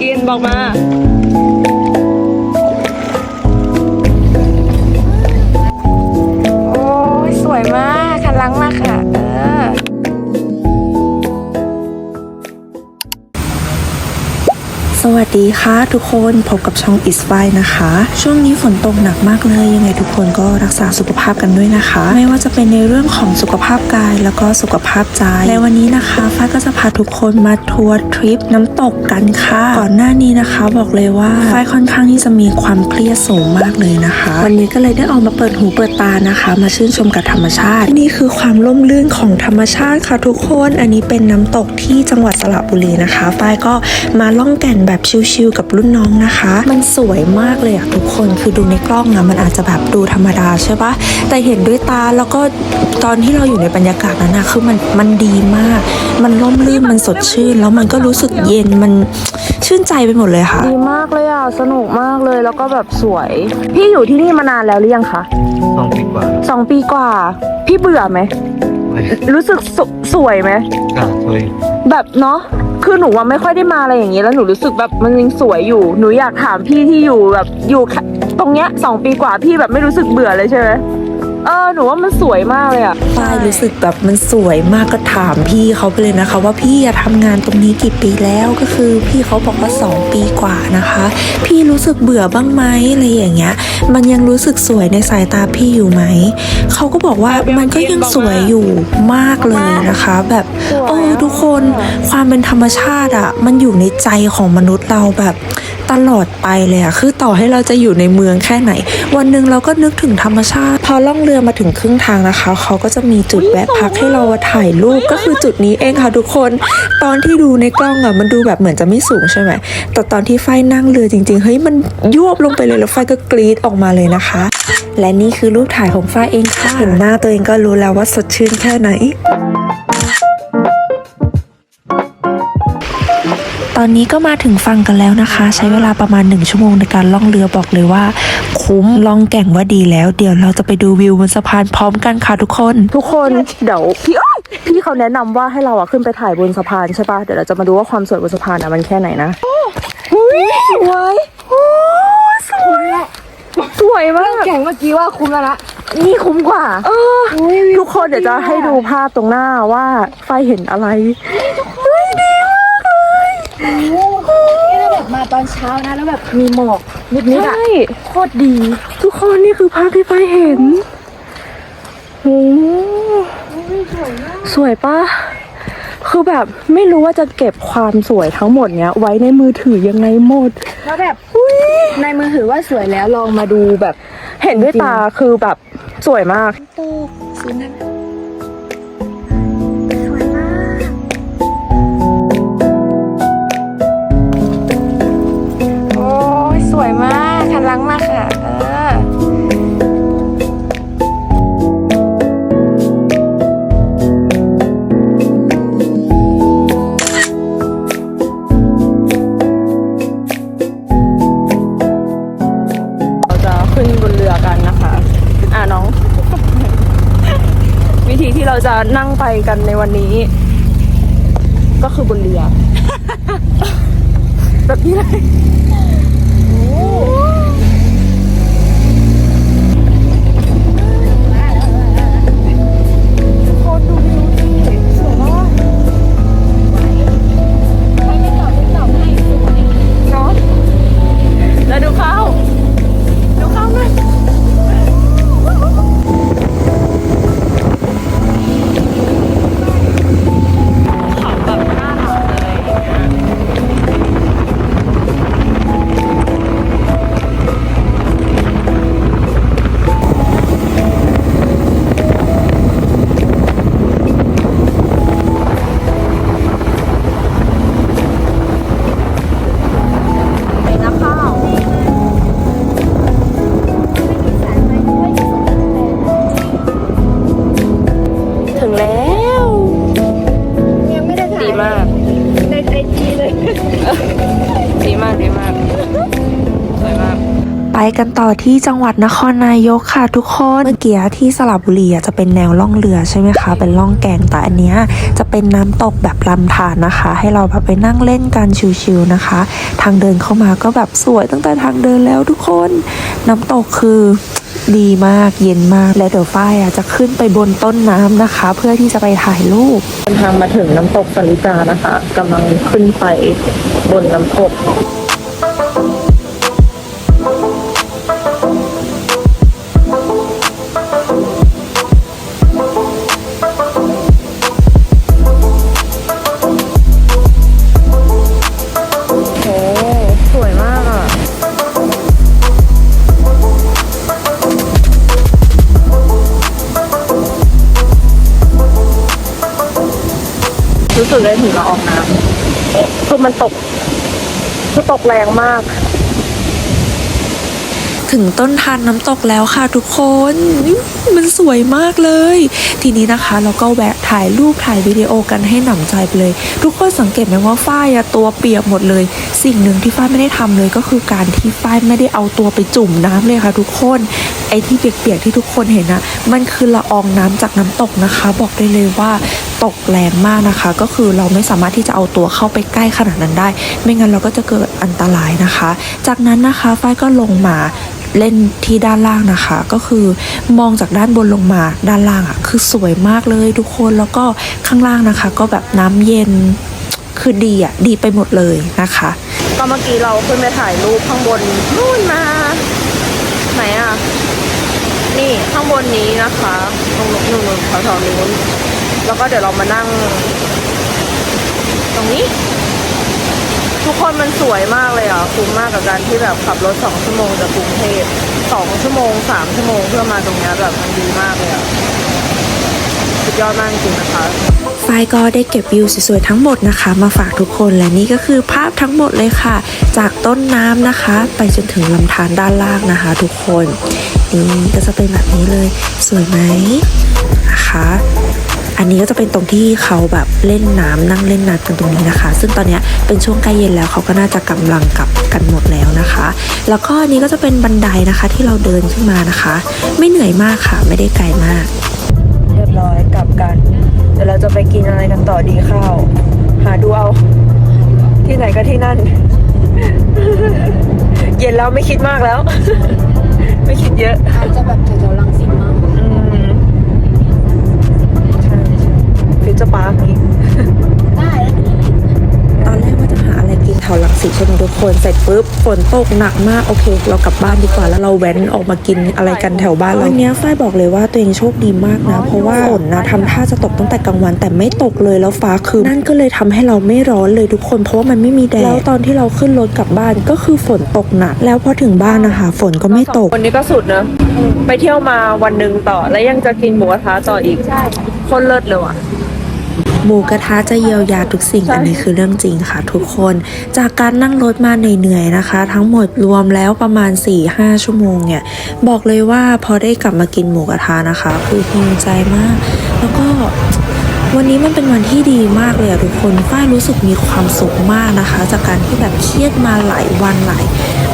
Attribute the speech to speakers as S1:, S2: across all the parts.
S1: กินบอกมา
S2: โอ้ยสวยมากคันลังมากค่ะ
S3: สวัสดีค่ะทุกคนพบกับช่อง Is f i นะคะ ช่วงนี้ฝนตกหนักมากเลย ยังไงทุกคนก็รักษาสุขภาพกันด้วยนะคะ ไม่ว่าจะเป็นในเรื่องของสุขภาพกายแล้วก็สุขภาพใจในวันนี้นะคะฟ้าก็จะพาทุกคนมาทัวร์ทริปน้ำตกกันค่ะ ก่อนหน้านี้นะคะบอกเลยว่าฟ้าค่อนข้างที่จะมีความเครียดสูงมากเลยนะคะ วันนี้ก็เลยได้ออกมาเปิดหูเปิดตานะคะ มาชื่นชมกับธรรมชาติ นี่คือความร่มรื่นของธรรมชาติค่ะทุกคนอันนี้เป็นน้ำตกที่จังหวัดสระบุรีนะคะฝ้ายก็มาล่องแก่นแบบชิลๆกับรุ่นน้องนะคะ มันสวยมากเลยอะทุกคนคือดูในกล้องอะมันอาจจะแบบดูธรรมดาใช่ปะแต่เห็นด้วยตาแล้วก็ตอนที่เราอยู่ในบรรยากาศนั้นนะคือมันมันดีมาก มันร่มรื่นมันสดชื่น แล้วมันก็รู้สึกเย็นมันชื่นใจไปหมดเลยค่ะ
S1: ดีมากเลยอะสนุกมากเลยแล้วก็แบบสวย พี่อยู่ที่นี่มานานแล้วหรือยังคะ
S4: สองปีกว่า
S1: สองปีกว่า พี่เบื่อไหม
S4: ไม่
S1: รู้สึกสสวยไหม
S4: กล้าเคย
S1: แบบเนาะ คือหนูว่าไม่ค่อยได้มาอะไรอย่างนี้แล้วหนูรู้สึกแบบมันยังสวยอยู่ หนูอยากถามพี่ที่อยู่แบบอยู่ตรงเนี้ยสองปีกว่าพี่แบบไม่รู้สึกเบื่อเลยใช่ไหม เออหนูว่ามันสวยมากเลยอะ
S3: ฝ้ายรู้สึกแบบมันสวยมากก็ถามพี่เขาไปเลยนะคะ ว่าพี่อะทำงานตรงนี้กี่ปีแล้วก็คือ พี่เขาบอกว่า 2 ปีกว่านะคะ พี่รู้สึกเบื่อบ้างไหมอะไรอย่างเงี้ย มันยังรู้สึกสวยในสายตาพี่อยู่ไหมเขาก็บอกว่ามันก็ยังสวยอยู่มากเลยนะคะ แบบโอ้ทุกคนความเป็นธรรมชาติอะมันอยู่ในใจของมนุษย์เราแบบ ตลอดไปเลยอะคือต่อให้เราจะอยู่ในเมืองแค่ไหน วันหนึ่งเราก็นึกถึงธรรมชาติ พอล่องเรือมาถึงครึ่งทางนะคะ เขาก็จะมีจุดแวะพักให้เราถ่ายรูปก็คือจุดนี้เองค่ะทุกคน ตอนที่ดูในกล้องอะมันดูแบบเหมือนจะไม่สูงใช่ไหมแต่ตอนที่ไฟนั่งเรือจริงๆเฮ้ยมันยวบลงไปเลยแล้วไฟก็กรีดออกมาเลยนะคะ และนี่คือรูปถ่ายของฝ้าเองค่ะเห็นหน้าตัวเองก็รู้แล้วว่าสดชื่นแค่ไหน ตอนนี้ก็มาถึงฝั่งกันแล้วนะคะ ใช้เวลาประมาณ 1 ชั่วโมงในการล่องเรือบอกเลยว่า คุ้มล่องแก่งว่าดีแล้ว เดี๋ยวเราจะไปดูวิวบนสะพานพร้อมกันค่ะทุกคน
S1: ทุกคนเดี๋ยวพี่อ้อยพี่เขาแนะนำว่าให้เราอะขึ้นไปถ่ายบนสะพานใช่ปะเดี๋ยวเราจะมาดูว่าความสวยบนสะพานอะมันแค่ไหนนะหุ้ยสวยโอ้สวยสวยมาก
S2: แข่งเมื่อกี้ว่าคุ้มแล้วนะ
S1: นี่คุ้มกว่าทุกคนเดี๋ยวจะให้ดูภาพตรงหน้าว่าไฟเห็นอะไร
S2: นี่เราแบบมาต อนเช้านะ แล้วแบบมีหมอกนิดๆอะ
S1: ใช่
S2: โคตรดี
S1: ทุกคนนี่คือภาพที่ไฟเห็นโอ้สวยปะคือแบบไม่รู้ว่าจะเก็บความสวยทั้งหมดเนี้ย ไว้ในมือถือยังไงหมด
S2: แล้วแบบในมือถือว่าสวยแล้วลองมาดูแบบ
S1: เห็นด้วยตาคือแบบสวยมาก
S2: ตกสีนั้น
S1: ที่เราจะนั่งไปกันในวันนี้ ก็คือบนเรือ แบบนี้เลย ดีมากดีมากสวยมาก ไป
S3: กันต่อที่จังหวัดนครนายกค่ะทุกคน เมื่อกี้ที่สระบุรีจะเป็นแนวล่องเรือใช่ไหมคะ เป็นล่องแกงแต่อันนี้จะเป็นน้ำตกแบบลำธารนะคะ ให้เราแบบไปนั่งเล่นกันชิวๆนะคะ ทางเดินเข้ามาก็แบบสวยตั้งแต่ทางเดินแล้วทุกคน น้ำตกคือ ดีมากเย็นมาก และเดี๋ยวฝ้ายจะขึ้นไปบนต้นน้ำนะคะ เพื่อที่จะไปถ่ายรูป
S1: เดินทางมาถึงน้ำตกสลิกานะคะกำลังขึ้นไปบนน้ำตก สึกเลยถึงเราออกน้ำคือมันตกคือตกแรงมาก
S3: ถึงต้นทานน้ำตกแล้วค่ะทุกคน มันสวยมากเลย ทีนี้นะคะเราก็แวะถ่ายรูปถ่ายวิดีโอกันให้หนำใจไปเลย ทุกคนสังเกตไหมว่าฝ้ายอะตัวเปียกหมดเลย สิ่งหนึ่งที่ฝ้ายไม่ได้ทำเลยก็คือการที่ฝ้ายไม่ได้เอาตัวไปจุ่มน้ำเลยค่ะทุกคนไอ้ที่เปียกๆที่ทุกคนเห็นนะมันคือละอองน้ำจากน้ำตกนะคะ บอกได้เลยว่า ตกแรงมากนะคะ ก็คือเราไม่สามารถที่จะเอาตัวเข้าไปใกล้ขนาดนั้นได้ ไม่งั้นเราก็จะเกิดอันตรายนะคะ จากนั้นนะคะฝ้ายก็ลงมาเล่นที่ด้านล่างนะคะ ก็คือมองจากด้านบนลงมาด้านล่างอะคือสวยมากเลยทุกคนแล้วก็ข้างล่างนะคะ ก็แบบน้ำเย็นคือดีอะดีไปหมดเลยนะคะ
S1: ก็เมื่อกี้เราขึ้นไปถ่ายรูปข้างบนนู่นมา ไหนอะ นี่ข้างบนนี้นะคะตรงนู้นนู่นแถวๆนู้น แล้วก็เดี๋ยวเรามานั่ง ตรงนี้ ทุกคนมันสวยมากเลยอะคุ้มมากกับการที่แบบขับรถสองชั่วโมงจากกรุงเทพสองชั่วโมงสามชั่วโมงเพื่อมาตรงนี้แบบมันดีมากเลยอะสุดยอดมากจริงนะคะ
S3: ฝ้ายก็ได้เก็บวิวสวยๆทั้งหมดนะคะ มาฝากทุกคนและนี่ก็คือภาพทั้งหมดเลยค่ะ จากต้นน้ำนะคะ ไปจนถึงลำธารด้านล่างนะคะ ทุกคนนี่ก็จะเป็นแบบนี้เลยสวยไหมนะคะ อันนี้ก็จะเป็นตรงที่เขาแบบเล่นน้ำนั่งเล่นน้ำกันตรงนี้นะคะ ซึ่งตอนเนี้ยเป็นช่วงใกล้เย็นแล้วเขาก็น่าจะกำลังกลับกันหมดแล้วนะคะ แล้วก็อันนี้ก็จะเป็นบันไดนะคะที่เราเดินขึ้นมานะคะ ไม่เหนื่อยมากค่ะ ไม่ได้ไกลมาก
S1: เรียบร้อยกลับกันเดี๋ยวเราจะไปกินอะไรกันต่อดีข้าวหาดูเอา ที่ไหนก็ที่นั่น เย็นแล้วไม่คิดมากแล้ว ไม่คิดเยอะ
S2: อาจจะแบบแถวๆลังสิต
S1: คน
S3: เสร็จปุ๊บฝนตกหนักมากโอเค เรากลับบ้านดีกว่าแล้วเราแว้นออกมากินอะไรกันแถวบ้านเราวันนี้ฝ้ายบอกเลยว่าตัวเองโชคดีมากนะ เพราะว่าฝนนะทำท่าจะตกตั้งแต่กลางวันแต่ไม่ตกเลยแล้วฟ้าคือนั่นก็เลยทำให้เราไม่ร้อนเลยทุกคนเพราะว่ามันไม่มีแดดแล้วตอนที่เราขึ้นรถกลับบ้านก็คือฝนตกหนักแล้วพอถึงบ้านนะคะฝนก็ไม่ตก
S1: วันนี้ก็สุดนะไปเที่ยวมาวันหนึ่งต่อ แล้วยังจะกินหมูกระทะต่ออีก
S2: ใช่
S1: คนเลิศเลยว่ะ
S3: หมูกระทะจะเยียวยาทุกสิ่งอันนี้คือเรื่องจริงค่ะทุกคน จากการนั่งรถมาเหนื่อยๆนะคะ ทั้งหมดรวมแล้วประมาณ 4-5 ชั่วโมงเนี่ย บอกเลยว่าพอได้กลับมากินหมูกระทะนะคะ คือภูมิใจมาก แล้วก็ วันนี้มันเป็นวันที่ดีมากเลยอะทุกคนฝ้ายรู้สึกมีความสุขมากนะคะ จากการที่แบบเครียดมาหลายวันหลาย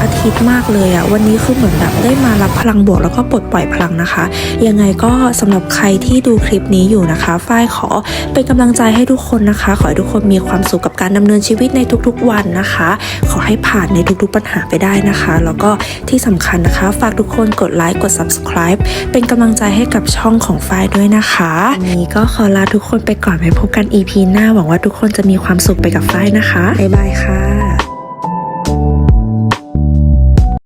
S3: อาทิตย์มากเลยอะวันนี้คือเหมือนแบบได้มารับพลังบวกแล้วก็ปลดปล่อยพลังนะคะ ยังไงก็สำหรับใครที่ดูคลิปนี้อยู่นะคะ ฝ้ายขอเป็นกำลังใจให้ทุกคนนะคะ ขอให้ทุกคนมีความสุขกับการดำเนินชีวิตในทุกๆวันนะคะ ขอให้ผ่านในทุกๆปัญหาไปได้นะคะ แล้วก็ที่สำคัญนะคะ ฝากทุกคนกดไลค์กด subscribe เป็นกำลังใจให้กับช่องของฝ้ายด้วยนะคะวันนี้ก็ขอลาทุกคนไปก่อนไปพบกัน EP หน้าหวังว่าทุกคนจะมีความสุขไปกับฝ้ายนะคะ บ๊ายบายค่ะ